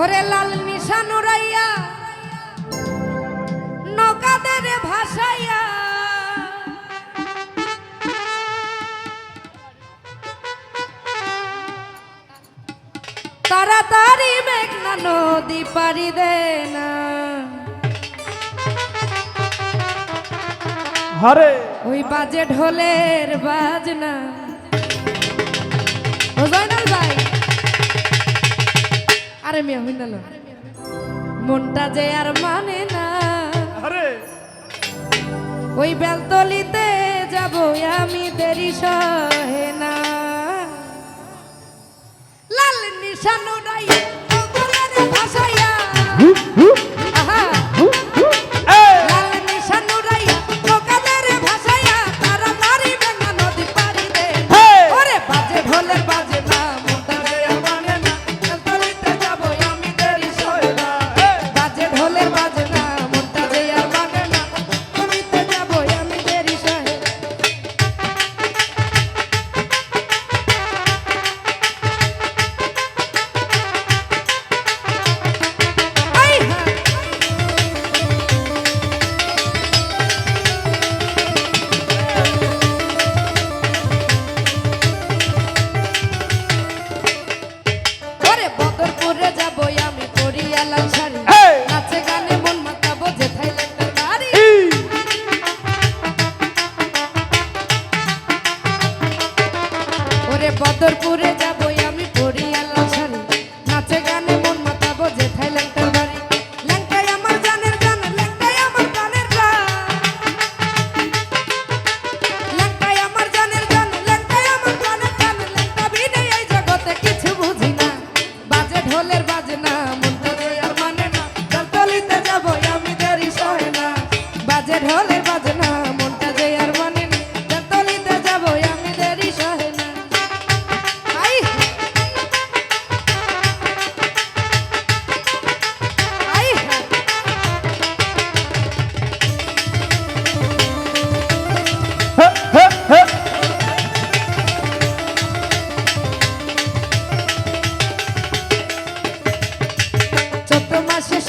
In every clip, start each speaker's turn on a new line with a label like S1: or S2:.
S1: ওরে লাল নিশান উড়াইয়া নৌকাদের ভাসাইয়া। তাড়াতাড়ি মেঘনা নদী পারি দে না।
S2: হরে।
S1: ওই বাজে ঢোলের বাজনা। মিয়া হইনাল মনটা যে আর মানে না। ওই বেলতলিতে যাব আমি দেরি সহে না। লাল নিশানো নাই ভাষাইয়া। আহা।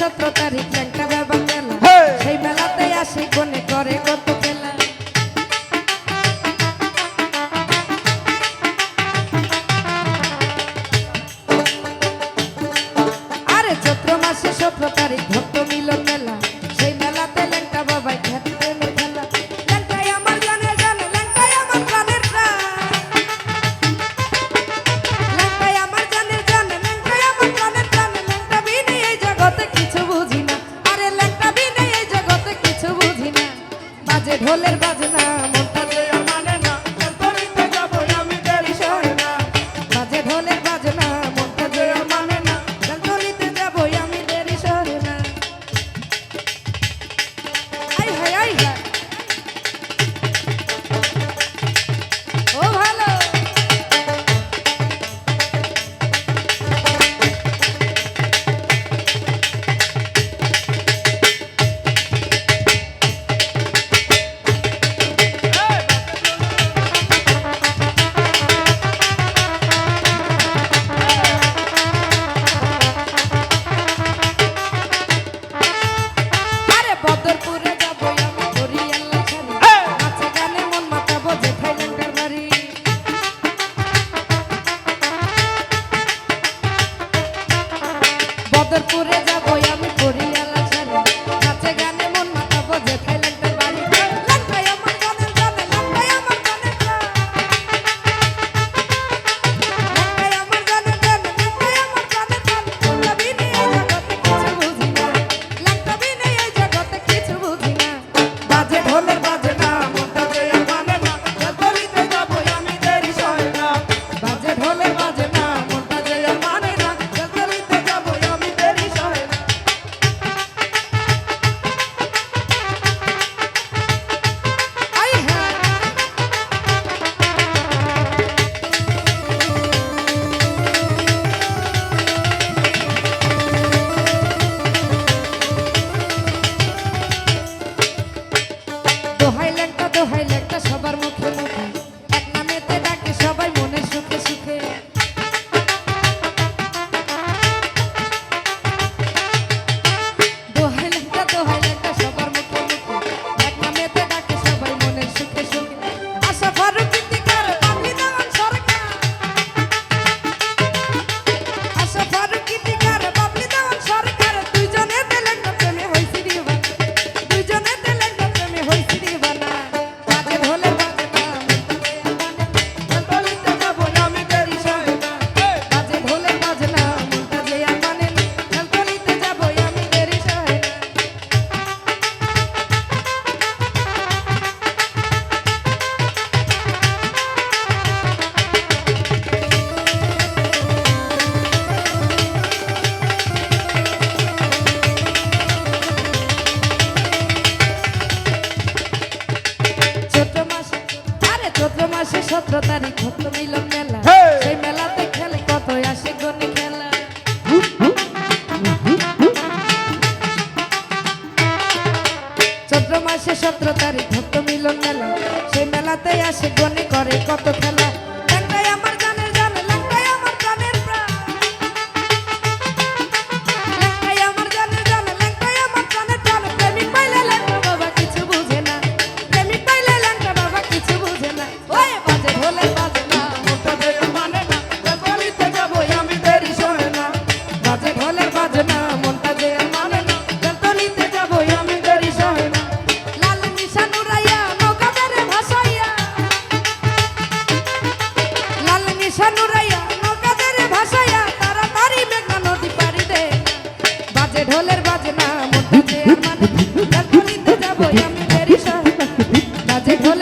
S1: সতেরো তারিখ একটা বাবা মেলা সেই মেলাতে আসি কোনে করে কত খেলা। আরে চৈত্র মাসে সতেরো তারিখ